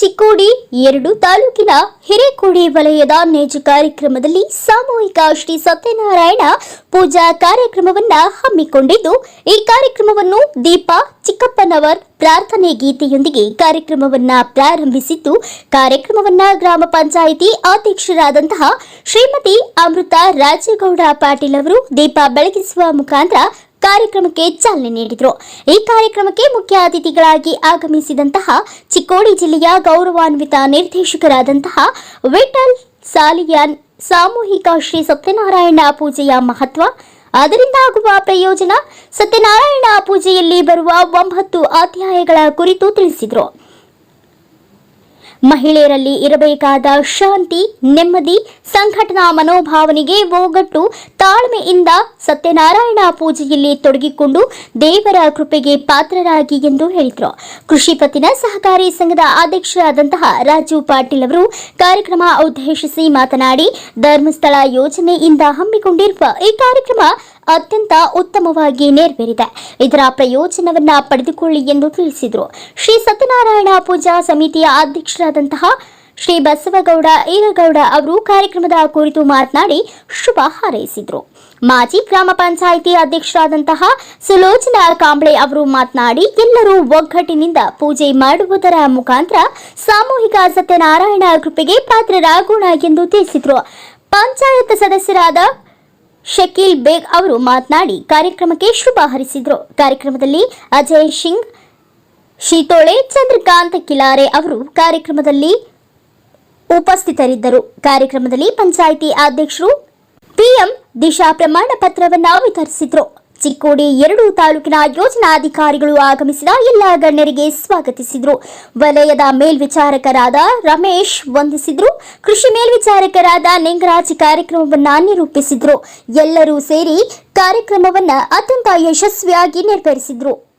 ಚಿಕ್ಕೋಡಿ ಎರಡು ತಾಲೂಕಿನ ಹಿರೇಕೋಡಿ ವಲಯದ ನೇಜ ಕಾರ್ಯಕ್ರಮದಲ್ಲಿ ಸಾಮೂಹಿಕ ಶ್ರೀ ಸತ್ಯನಾರಾಯಣ ಪೂಜಾ ಕಾರ್ಯಕ್ರಮವನ್ನ ಹಮ್ಮಿಕೊಂಡಿದ್ದು, ಈ ಕಾರ್ಯಕ್ರಮವನ್ನು ದೀಪಾ, ಚಿಕ್ಕಪ್ಪನವರ್ ಪ್ರಾರ್ಥನೆ ಗೀತೆಯೊಂದಿಗೆ ಕಾರ್ಯಕ್ರಮವನ್ನ ಪ್ರಾರಂಭಿಸಿದ್ದು, ಕಾರ್ಯಕ್ರಮವನ್ನ ಗ್ರಾಮ ಪಂಚಾಯಿತಿ ಅಧ್ಯಕ್ಷರಾದಂತಹ ಶ್ರೀಮತಿ ಅಮೃತ ರಾಜೇಗೌಡ ಪಾಟೀಲ್ ಅವರು ದೀಪ ಬೆಳಗಿಸುವ ಮುಖಾಂತರ ಕಾರ್ಯಕ್ರಮಕ್ಕೆ ಚಾಲನೆ ನೀಡಿದರು. ಈ ಕಾರ್ಯಕ್ರಮಕ್ಕೆ ಮುಖ್ಯ ಅತಿಥಿಗಳಾಗಿ ಆಗಮಿಸಿದಂತಹ ಚಿಕ್ಕೋಡಿ ಜಿಲ್ಲೆಯ ಗೌರವಾನ್ವಿತ ನಿರ್ದೇಶಕರಾದಂತಹ ವಿಠಲ್ ಸಾಲಿಯಾನ್, ಸಾಮೂಹಿಕ ಶ್ರೀ ಸತ್ಯನಾರಾಯಣ ಪೂಜೆಯ ಮಹತ್ವ, ಅದರಿಂದ ಆಗುವ ಪ್ರಯೋಜನ ಸತ್ಯನಾರಾಯಣ ಪೂಜೆಯಲ್ಲಿ ಬರುವ ಒಂಬತ್ತು ಅಧ್ಯಾಯಗಳ ಕುರಿತು ತಿಳಿಸಿದರು. ಮಹಿಳೆಯರಲ್ಲಿ ಇರಬೇಕಾದ ಶಾಂತಿ, ನೆಮ್ಮದಿ, ಸಂಘಟನಾ ಮನೋಭಾವನೆಗೆ ಒಗ್ಗಟ್ಟು ತಾಳ್ಮೆಯಿಂದ ಸತ್ಯನಾರಾಯಣ ಪೂಜೆಯಲ್ಲಿ ತೊಡಗಿಕೊಂಡು ದೇವರ ಕೃಪೆಗೆ ಪಾತ್ರರಾಗಿ ಎಂದು ಹೇಳಿದರು. ಕೃಷಿ ಪತ್ತಿನ ಸಹಕಾರಿ ಸಂಘದ ಅಧ್ಯಕ್ಷರಾದಂತಹ ರಾಜು ಪಾಟೀಲ್ ಅವರು ಕಾರ್ಯಕ್ರಮ ಉದ್ದೇಶಿಸಿ ಮಾತನಾಡಿ, ಧರ್ಮಸ್ಥಳ ಯೋಜನೆಯಿಂದ ಹಮ್ಮಿಕೊಂಡಿರುವ ಈ ಕಾರ್ಯಕ್ರಮ ಅತ್ಯಂತ ಉತ್ತಮವಾಗಿ ನೆರವೇರಿದೆ. ಇದರ ಪ್ರಯೋಜನವನ್ನ ಪಡೆದುಕೊಳ್ಳಿ ಎಂದು ತಿಳಿಸಿದರು. ಶ್ರೀ ಸತ್ಯನಾರಾಯಣ ಪೂಜಾ ಸಮಿತಿಯ ಅಧ್ಯಕ್ಷರಾದಂತಹ ಶ್ರೀ ಬಸವಗೌಡ ಈರಗೌಡ ಅವರು ಕಾರ್ಯಕ್ರಮದ ಕುರಿತು ಮಾತನಾಡಿ ಶುಭ ಹಾರೈಸಿದರು. ಮಾಜಿ ಗ್ರಾಮ ಪಂಚಾಯಿತಿ ಅಧ್ಯಕ್ಷರಾದಂತಹ ಸುಲೋಚನಾ ಕಾಂಬ್ಳೆ ಅವರು ಮಾತನಾಡಿ, ಎಲ್ಲರೂ ಒಗ್ಗಟ್ಟಿನಿಂದ ಪೂಜೆ ಮಾಡುವುದರ ಮುಖಾಂತರ ಸಾಮೂಹಿಕ ಸತ್ಯನಾರಾಯಣ ಕೃಪೆಗೆ ಪಾತ್ರರಾಗೋಣ ಎಂದು ತಿಳಿಸಿದರು. ಪಂಚಾಯತ್ ಸದಸ್ಯರಾದ ಶಕೀಲ್ ಬೇಗ್ ಅವರು ಮಾತನಾಡಿ ಕಾರ್ಯಕ್ರಮಕ್ಕೆ ಶುಭ ಹರಿಸಿದರು. ಕಾರ್ಯಕ್ರಮದಲ್ಲಿ ಅಜಯ್ ಸಿಂಗ್, ಶೀತೋಳೆ, ಚಂದ್ರಕಾಂತ್ ಕಿಲಾರೆ ಅವರು ಕಾರ್ಯಕ್ರಮದಲ್ಲಿ ಉಪಸ್ಥಿತರಿದ್ದರು. ಕಾರ್ಯಕ್ರಮದಲ್ಲಿ ಪಂಚಾಯಿತಿ ಅಧ್ಯಕ್ಷರು ಪಿಎಂ ದಿಶಾ ಪ್ರಮಾಣ ಪತ್ರವನ್ನು ವಿತರಿಸಿದ್ರು. ಚಿಕ್ಕೋಡಿ ಎರಡು ತಾಲೂಕಿನ ಯೋಜನಾಧಿಕಾರಿಗಳು ಆಗಮಿಸಿದ ಎಲ್ಲ ಗಣ್ಯರಿಗೆ ಸ್ವಾಗತಿಸಿದ್ರು. ವಲಯದ ಮೇಲ್ವಿಚಾರಕರಾದ ರಮೇಶ್ ವಂದಿಸಿದ್ರು. ಕೃಷಿ ಮೇಲ್ವಿಚಾರಕರಾದ ನಿಂಗರಾಜ್ ಕಾರ್ಯಕ್ರಮವನ್ನ ನಿರೂಪಿಸಿದ್ರು. ಎಲ್ಲರೂ ಸೇರಿ ಕಾರ್ಯಕ್ರಮವನ್ನ ಅತ್ಯಂತ ಯಶಸ್ವಿಯಾಗಿ ನೆರವೇರಿಸಿದ್ರು.